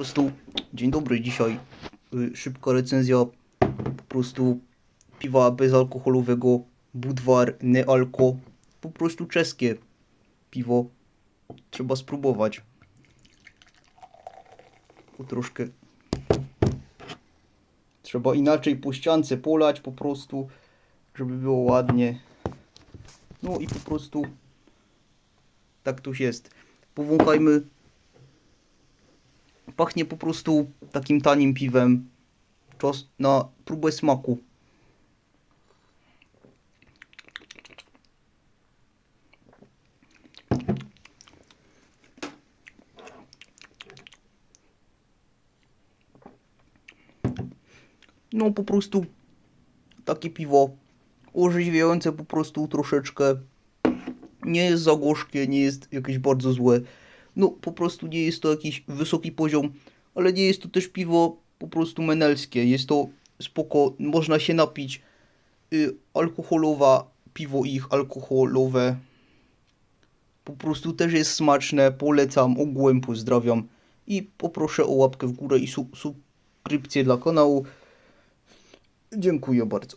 prostu dzień dobry dzisiaj. y, Szybka recenzja po prostu piwa bezalkoholowego Budwar Nealko. Po prostu czeskie piwo. Trzeba spróbować. O, troszkę trzeba inaczej po ściance polać po prostu, żeby było ładnie. No i po prostu tak to jest. Powąchajmy. Pachnie po prostu takim tanim piwem. Czas na próbę smaku. No po prostu takie piwo orzeźwiające po prostu troszeczkę. Nie jest za gorzkie, nie jest jakieś bardzo złe. No po prostu nie jest to jakiś wysoki poziom, ale nie jest to też piwo po prostu menelskie. Jest to spoko, można się napić. Y, alkoholowa, piwo ich alkoholowe. Po prostu też jest smaczne, polecam, ogółem pozdrawiam. I poproszę o łapkę w górę i su- subskrypcję dla kanału. Dziękuję bardzo.